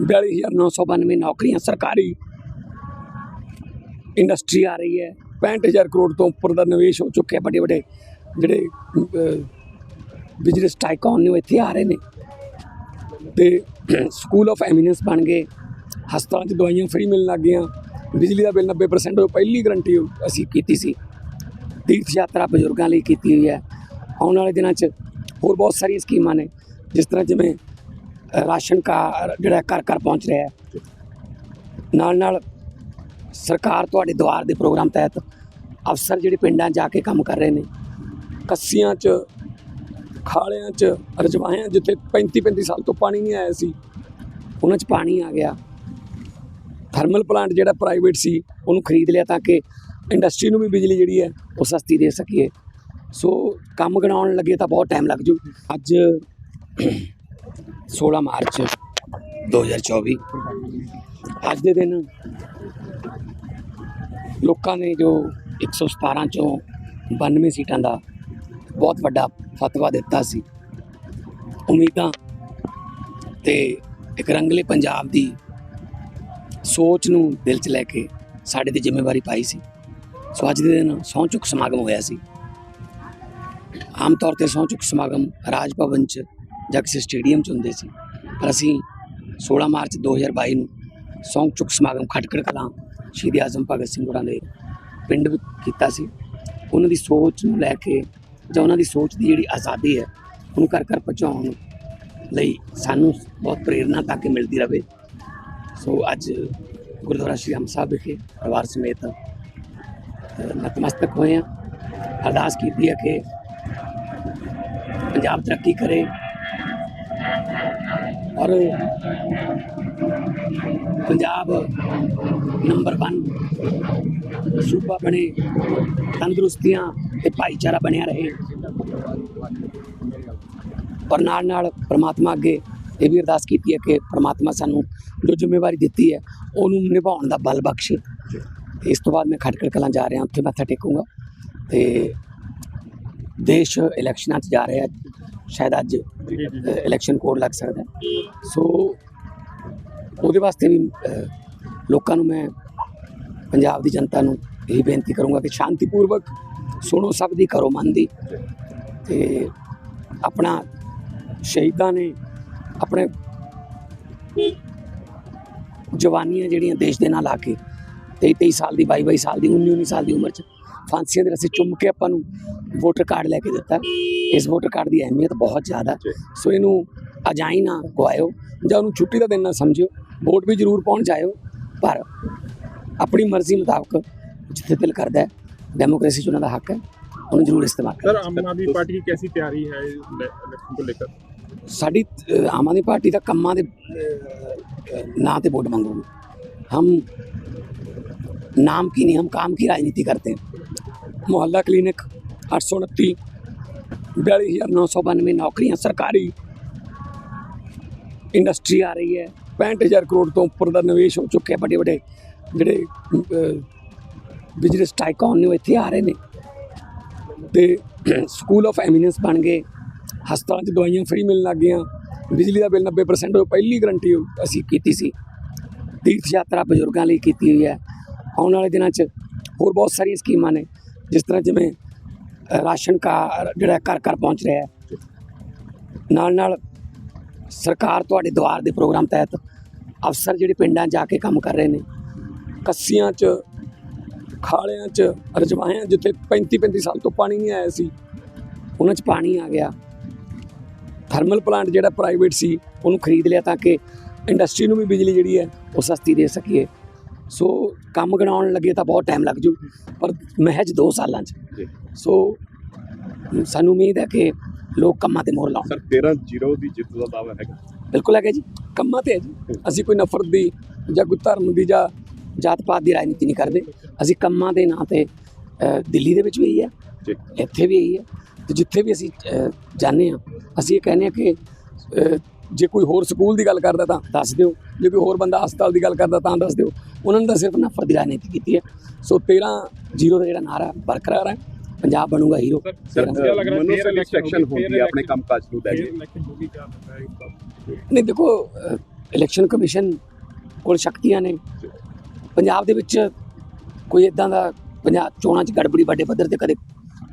42992 ਨੌਕਰੀਆਂ, ਸਰਕਾਰੀ ਇੰਡਸਟਰੀ ਆ ਰਹੀ ਹੈ। 65000 ਕਰੋੜ ਤੋਂ ਉੱਪਰ ਦਾ ਨਿਵੇਸ਼ ਹੋ ਚੁੱਕਿਆ ਵੱਡੇ ਵੱਡੇ ਜਿਹੜੇ ਬਿਜ਼ਨਸ ਟਾਈਕਨ ਨੇ ਉਹ ਇੱਥੇ ਆ ਰਹੇ ਨੇ। ਤੇ ਸਕੂਲ ਆਫ ਐਮੀਨੈਂਸ ਬਣ ਗਏ। ਹਸਪਤਾਲਾਂ 'ਚ ਦਵਾਈਆਂ ਫ੍ਰੀ ਮਿਲਣ ਲੱਗ ਗਈਆਂ। ਬਿਜਲੀ ਦਾ ਬਿੱਲ 90% ਉਹ ਪਹਿਲੀ ਗਰੰਟੀ ਅਸੀਂ ਕੀਤੀ ਸੀ। ਤੀਰਥ ਯਾਤਰਾ ਬਜ਼ੁਰਗਾਂ ਲਈ ਕੀਤੀ ਹੋਈ ਹੈ। ਆਉਣ ਵਾਲੇ ਦਿਨਾਂ 'ਚ ਹੋਰ ਬਹੁਤ ਸਾਰੀਆਂ ਸਕੀਮਾਂ ਨੇ। ਜਿਸ ਤਰ੍ਹਾਂ ਜਿਵੇਂ ਰਾਸ਼ਨ ਕਾਰਡ ਜਿਹੜਾ ਘਰ ਘਰ ਪਹੁੰਚ ਰਿਹਾ ਹੈ। ਨਾਲ ਨਾਲ ਸਰਕਾਰ ਤੁਹਾਡੇ ਦੁਆਰ ਦੇ ਪ੍ਰੋਗਰਾਮ ਤਹਿਤ ਅਫਸਰ ਜਿਹੜੇ ਪਿੰਡਾਂ 'ਚ ਜਾ ਕੇ ਕੰਮ ਕਰ ਰਹੇ ਨੇ, ਕੱਸੀਆਂ 'ਚ, ਖਾਲਿਆਂ 'ਚ, ਰਜਵਾਹਿਆਂ ਜਿੱਥੇ 35 35 ਸਾਲ ਤੋਂ ਪਾਣੀ ਨਹੀਂ ਆਇਆ ਸੀ, ਉਹਨਾਂ 'ਚ ਪਾਣੀ ਆ ਗਿਆ। ਥਰਮਲ ਪਲਾਂਟ ਜਿਹੜਾ ਪ੍ਰਾਈਵੇਟ ਸੀ, ਉਹਨੂੰ ਖਰੀਦ ਲਿਆ ਤਾਂ ਕਿ ਇੰਡਸਟਰੀ ਨੂੰ ਵੀ ਬਿਜਲੀ ਜਿਹੜੀ ਹੈ, ਉਹ ਸਸਤੀ ਦੇ ਸਕੀਏ। ਸੋ ਕੰਮ ਗਣਾਉਣ ਲੱਗੇ ਤਾਂ ਬਹੁਤ ਟਾਈਮ ਲੱਗ ਜੂ। ਅੱਜ 16 ਮਾਰਚ 2024 ਅੱਜ ਦੇ ਦਿਨ ਲੋਕਾਂ ਨੇ ਜੋ 117 ਚੋਂ 92 ਸੀਟਾਂ ਦਾ ਬਹੁਤ ਵੱਡਾ ਫਤਵਾ ਦਿੱਤਾ ਸੀ। ਉਮੀਦਾਂ ਤੇ ਇੱਕ ਰੰਗਲੇ ਪੰਜਾਬ ਦੀ ਸੋਚ ਨੂੰ ਦਿਲ 'ਚ ਲੈ ਕੇ ਸਾਡੇ ਤੇ ਜ਼ਿੰਮੇਵਾਰੀ ਪਾਈ ਸੀ। ਸੋ ਅੱਜ ਦੇ ਦਿਨ ਸਹੁੰ ਚੁੱਕ ਸਮਾਗਮ ਹੋਇਆ ਸੀ। ਆਮ ਤੌਰ ਤੇ ਸਹੁੰ ਚੁੱਕ ਸਮਾਗਮ ਰਾਜ ਭਵਨ 'ਚ ਜਾਂ ਕਿਸੇ ਸਟੇਡੀਅਮ 'ਚ ਹੁੰਦੇ ਸੀ। ਪਰ ਅਸੀਂ 16 ਮਾਰਚ 2022 ਨੂੰ ਸਹੁੰ ਚੁੱਕ ਸਮਾਗਮ ਖਟਕੜ ਕਲਾਂ ਸ਼ਹੀਦ ਆਜ਼ਮ ਭਗਤ ਸਿੰਘ ਹੋਰਾਂ ਦੇ ਪਿੰਡ ਵਿੱਚ ਕੀਤਾ ਸੀ। ਉਹਨਾਂ ਦੀ ਸੋਚ ਨੂੰ ਲੈ ਕੇ ਜਾਂ ਉਹਨਾਂ ਦੀ ਸੋਚ ਦੀ ਜਿਹੜੀ ਆਜ਼ਾਦੀ ਹੈ, ਉਹਨੂੰ ਘਰ ਘਰ ਪਹੁੰਚਾਉਣ ਲਈ ਸਾਨੂੰ ਬਹੁਤ ਪ੍ਰੇਰਨਾ ਤਾਂ ਕਿ ਮਿਲਦੀ ਰਹੇ। ਸੋ ਅੱਜ ਗੁਰਦੁਆਰਾ ਸ਼੍ਰੀ ਹਮ ਸਾਹਿਬ ਵਿਖੇ ਪਰਿਵਾਰ ਸਮੇਤ ਨਤਮਸਤਕ ਹੋਏ ਹਾਂ। ਅਰਦਾਸ ਕੀਤੀ ਹੈ ਕਿ ਪੰਜਾਬ ਤਰੱਕੀ ਕਰੇ ਔਰ ਪੰਜਾਬ ਨੰਬਰ 1 ਸੂਬਾ ਬਣੇ, ਤੰਦਰੁਸਤੀਆਂ ਤੇ ਭਾਈਚਾਰਾ ਬਣਿਆ ਰਹੇ। ਔਰ ਨਾਲ ਨਾਲ ਪ੍ਰਮਾਤਮਾ ਅੱਗੇ ਇਹ ਵੀ ਅਰਦਾਸ ਕੀਤੀ ਹੈ ਕਿ ਪ੍ਰਮਾਤਮਾ ਸਾਨੂੰ ਜੋ ਜ਼ਿੰਮੇਵਾਰੀ ਦਿੱਤੀ ਹੈ, ਉਹਨੂੰ ਨਿਭਾਉਣ ਦਾ ਬਲ ਬਖਸ਼ੇ। ਤੇ ਇਸ ਤੋਂ ਬਾਅਦ ਮੈਂ ਖਟਕੜ ਕਲਾਂ ਜਾ ਰਿਹਾ, ਉੱਥੇ ਮੱਥਾ ਟੇਕੂੰਗਾ। ਤੇ ਦੇਸ਼ ਇਲੈਕਸ਼ਨਾਂ 'ਚ ਜਾ ਰਿਹਾ ਸ਼ਾਇਦ ਅੱਜ ਇਲੈਕਸ਼ਨ ਕੋਡ ਲੱਗ ਸਕਦਾ। ਸੋ ਉਹਦੇ ਵਾਸਤੇ ਵੀ ਲੋਕਾਂ ਨੂੰ ਮੈਂ ਪੰਜਾਬ ਦੀ ਜਨਤਾ ਨੂੰ ਇਹ ਬੇਨਤੀ ਕਰੂੰਗਾ ਕਿ ਸ਼ਾਂਤੀਪੂਰਵਕ ਸੁਣੋ ਸਭ ਦੀ ਕਰੋ ਮਨ ਦੀ ਤੇ ਆਪਣਾ ਸ਼ਹੀਦਾਂ ਨੇ ਆਪਣੇ ਜਵਾਨੀਆਂ ਜਿਹੜੀਆਂ ਦੇਸ਼ ਦੇ ਨਾਲ ਆ ਕੇ 23 23 ਸਾਲ ਦੀ 22 22 ਸਾਲ ਦੀ 19 19 ਸਾਲ ਦੀ ਉਮਰ 'ਚ ਫਾਂਸੀਆਂ ਦੇ ਰਸੇ ਚੁੰਮ ਕੇ ਆਪਾਂ ਨੂੰ ਵੋਟਰ ਕਾਰਡ ਲੈ ਕੇ ਦਿੱਤਾ ਇਸ ਵੋਟਰ ਕਾਰਡ ਦੀ ਅਹਿਮੀਅਤ ਬਹੁਤ ਜ਼ਿਆਦਾ ਸੋ ਇਹਨੂੰ ਅਜਾਈ ਨਾ ਗਵਾਇਓ ਜਾਂ ਉਹਨੂੰ ਛੁੱਟੀ ਦਾ ਦਿਨ ਨਾ ਸਮਝਿਓ ਵੋਟ ਵੀ ਜ਼ਰੂਰ ਪਾਉਣ ਜਾਇਓ ਪਰ ਆਪਣੀ ਮਰਜ਼ੀ ਮੁਤਾਬਕ ਜਿੱਥੇ ਦਿਲ ਕਰਦਾ ਹੈ ਡੈਮੋਕ੍ਰੇਸੀ 'ਚ ਉਹਨਾਂ ਦਾ ਹੱਕ ਹੈ ਉਹਨੂੰ ਜ਼ਰੂਰ ਇਸਤੇਮਾਲ सर ਕਰੋ आम आदमी पार्टी की कैसी तैयारी है इलेक्शन को लेकर ਸਾਡੀ ਅ, ਆਮ ਆਦਮੀ ਪਾਰਟੀ ਦਾ ਕੰਮਾਂ ਦੇ ਅ, ਨਾਂ ਤੇ ਵੋਟ ਮੰਗੂਗੀ हम नाम की नहीं हम काम की राजनीति करते हैं ਮੁਹੱਲਾ ਕਲੀਨਿਕ 829 42992 ਨੌਕਰੀਆਂ ਸਰਕਾਰੀ। ਇੰਡਸਟਰੀ ਆ ਰਹੀ ਹੈ। 65000 ਕਰੋੜ ਤੋਂ ਉੱਪਰ ਦਾ ਨਿਵੇਸ਼ ਹੋ ਚੁੱਕਿਆ। ਵੱਡੇ ਵੱਡੇ ਜਿਹੜੇ ਬਿਜ਼ਨਸ ਟਾਈਕਨ ਨੇ ਇੱਥੇ ਆ ਰਹੇ ਨੇ। ਤੇ ਸਕੂਲ ਆਫ ਐਮੀਨੈਂਸ ਬਣ ਗਏ। ਹਸਪਤਾਲਾਂ 'ਚ ਦਵਾਈਆਂ ਫ੍ਰੀ ਮਿਲਣ ਲੱਗ ਗਈਆਂ। ਬਿਜਲੀ ਦਾ ਬਿੱਲ 90% ਹੋ ਪਹਿਲੀ ਗਰੰਟੀ ਅਸੀਂ ਕੀਤੀ ਸੀ। ਤੀਰਥ ਯਾਤਰਾ ਬਜ਼ੁਰਗਾਂ ਲਈ ਕੀਤੀ ਹੋਈ ਹੈ। ਆਉਣ ਵਾਲੇ ਦਿਨਾਂ 'ਚ ਹੋਰ ਬਹੁਤ ਸਾਰੀਆਂ ਸਕੀਮਾਂ ਨੇ। ਜਿਸ ਤਰ੍ਹਾਂ ਜਿਵੇਂ ਰਾਸ਼ਨ ਕਾਰਡ ਜਿਹੜਾ ਘਰ ਘਰ ਪਹੁੰਚ ਰਿਹਾ ਹੈ। ਨਾਲ ਨਾਲ ਸਰਕਾਰ ਤੁਹਾਡੇ ਦੁਆਰ ਦੇ ਪ੍ਰੋਗਰਾਮ ਤਹਿਤ ਅਫਸਰ ਜਿਹੜੇ ਪਿੰਡਾਂ 'ਚ ਜਾ ਕੇ ਕੰਮ ਕਰ ਰਹੇ ਨੇ, ਕੱਸੀਆਂ 'ਚ, ਖਾਲਿਆਂ 'ਚ, ਰਜਵਾਹਿਆਂ ਜਿੱਥੇ 35 35 ਸਾਲ ਤੋਂ ਪਾਣੀ ਨਹੀਂ ਆਇਆ ਸੀ, ਉਹਨਾਂ 'ਚ ਪਾਣੀ ਆ ਗਿਆ। ਥਰਮਲ ਪਲਾਂਟ ਜਿਹੜਾ ਪ੍ਰਾਈਵੇਟ ਸੀ, ਉਹਨੂੰ ਖਰੀਦ ਲਿਆ ਤਾਂ ਕਿ ਇੰਡਸਟਰੀ ਨੂੰ ਵੀ ਬਿਜਲੀ ਜਿਹੜੀ ਹੈ, ਉਹ ਸਸਤੀ ਦੇ ਸਕੀਏ। ਸੋ ਕੰਮ ਗਣਾਉਣ ਲੱਗੇ ਤਾਂ ਬਹੁਤ ਟਾਈਮ ਲੱਗ ਜੂ ਪਰ ਮਹਿਜ 2 ਸਾਲਾਂ 'ਚ। ਸੋ ਸਾਨੂੰ ਉਮੀਦ ਹੈ ਕਿ ਲੋਕ ਕੰਮਾਂ ਤੇ ਮੋਹਰ ਲਾਉਣ। ਸਰ 13 0 ਦੀ ਜਿੱਤ ਦਾ ਦਾਅਵਾ ਹੈਗਾ। ਬਿਲਕੁਲ ਹੈਗਾ ਜੀ ਕੰਮਾਂ ਤੇ ਹੈ ਜੀ। ਅਸੀਂ ਕੋਈ ਨਫ਼ਰਤ ਦੀ ਜਾਂ ਕੋਈ ਧਰਮ ਦੀ ਜਾਂ ਜਾਤ ਪਾਤ ਦੀ ਰਾਜਨੀਤੀ ਨਹੀਂ ਕਰਦੇ। ਅਸੀਂ ਕੰਮਾਂ ਦੇ ਨਾਂ ਤੇ ਦਿੱਲੀ ਦੇ ਵਿੱਚ ਵੀ ਇਹੀ ਹੈ। ਇੱਥੇ ਵੀ ਇਹੀ ਹੈ। ਤੇ ਜਿੱਥੇ ਵੀ ਅਸੀਂ ਜਾਣੇ ਆ ਅਸੀਂ ਇਹ ਕਹਿੰਦੇ ਆ ਕਿ ਜੇ ਕੋਈ ਹੋਰ ਸਕੂਲ ਦੀ ਗੱਲ ਕਰਦਾ ਤਾਂ ਦੱਸ ਦਿਓ। ਜੇ ਕੋਈ ਹੋਰ ਬੰਦਾ ਹਸਪਤਾਲ ਦੀ ਗੱਲ ਕਰਦਾ ਤਾਂ ਦੱਸ ਦਿਓ। ਉਹਨਾਂ ਨੇ ਤਾਂ ਸਿਰਫ ਨਫ਼ਰਤ ਦੀ ਰਾਜਨੀਤੀ ਕੀਤੀ ਹੈ। ਸੋ 13 0 ਦਾ ਜਿਹੜਾ ਨਾਰਾ ਬਰਕਰਾਰ ਹੈ। ਪੰਜਾਬ ਬਣੂਗਾ ਹੀਰੋ। ਨਹੀਂ ਦੇਖੋ ਇਲੈਕਸ਼ਨ ਕਮਿਸ਼ਨ ਕੋਲ ਸ਼ਕਤੀਆਂ ਨੇ। ਪੰਜਾਬ ਦੇ ਵਿੱਚ ਕੋਈ ਇਦਾਂ ਦਾ ਪੰਜਾਬ ਚੋਣਾਂ 'ਚ ਗੜਬੜੀ ਵੱਡੇ ਪੱਧਰ ਤੇ ਕਦੇ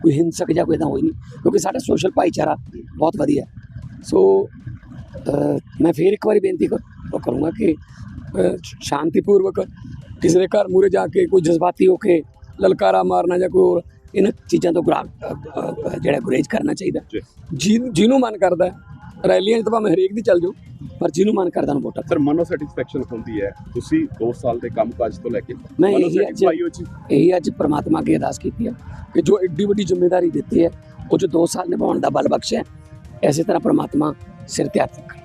ਕੋਈ ਹਿੰਸਕ ਜਾਂ ਕੋਈ ਇਦਾਂ ਹੋਈ ਨਹੀਂ। ਕਿਉਂਕਿ ਸਾਡਾ ਸੋਸ਼ਲ ਭਾਈਚਾਰਾ ਬਹੁਤ ਵਧੀਆ ਸੋ ਮੈਂ ਫੇਰ ਇੱਕ ਵਾਰੀ ਬੇਨਤੀ ਕਰ- ਕਰੂੰਗਾ ਕਿ ਸ਼ਾਂਤੀਪੂਰਵਕ ਕਿਸੇ ਦੇ ਘਰ ਮੂਰੇ ਜਾ ਕੇ ਕੋਈ ਜਜ਼ਬਾਤੀ ਹੋ ਕੇ ਲਲਕਾਰਾ ਮਾਰਨਾ ਜਾਂ ਕੋਈ ਹੋਰ ਇਹਨਾਂ ਚੀਜ਼ਾਂ ਤੋਂ ਜਿਹੜਾ ਗੁਰੇਜ਼ ਕਰਨਾ ਚਾਹੀਦਾ। ਜਿਹਨੂੰ ਮਨ ਕਰਦਾ ਰੈਲੀਆਂ 'ਚ ਤਾਂ ਭਾਵੇਂ ਹਰੇਕ ਦੀ ਚੱਲ ਜਾਓ ਪਰ ਜਿਹਨੂੰ ਮਨ ਕਰਦਾ ਨੂੰ ਵੋਟਾਂ ਸਰ ਮਨੋ ਸੈਟੀਸਫੈਕਸ਼ਨ ਹੁੰਦੀ ਹੈ। ਤੁਸੀਂ 2 ਸਾਲ ਦੇ ਕੰਮਕਾਜ ਤੋਂ ਲੈ ਕੇ ਮੈਂ ਇਹੀ ਅੱਜ ਇਹੀ ਅੱਜ ਪ੍ਰਮਾਤਮਾ ਅੱਗੇ ਅਰਦਾਸ ਕੀਤੀ ਹੈ ਕਿ ਜੋ ਐਡੀ ਵੱਡੀ ਜ਼ਿੰਮੇਵਾਰੀ ਦਿੱਤੀ ਹੈ ਉਹ ਜੋ 2 ਸਾਲ ਨਿਭਾਉਣ ਦਾ ਬਲ ਬਖਸ਼ਿਆ ਐਸੇ ਤਰ੍ਹਾਂ ਪ੍ਰਮਾਤਮਾ ਸਿਰ ਤੇ ਹੱਥ ਰੱਖੇ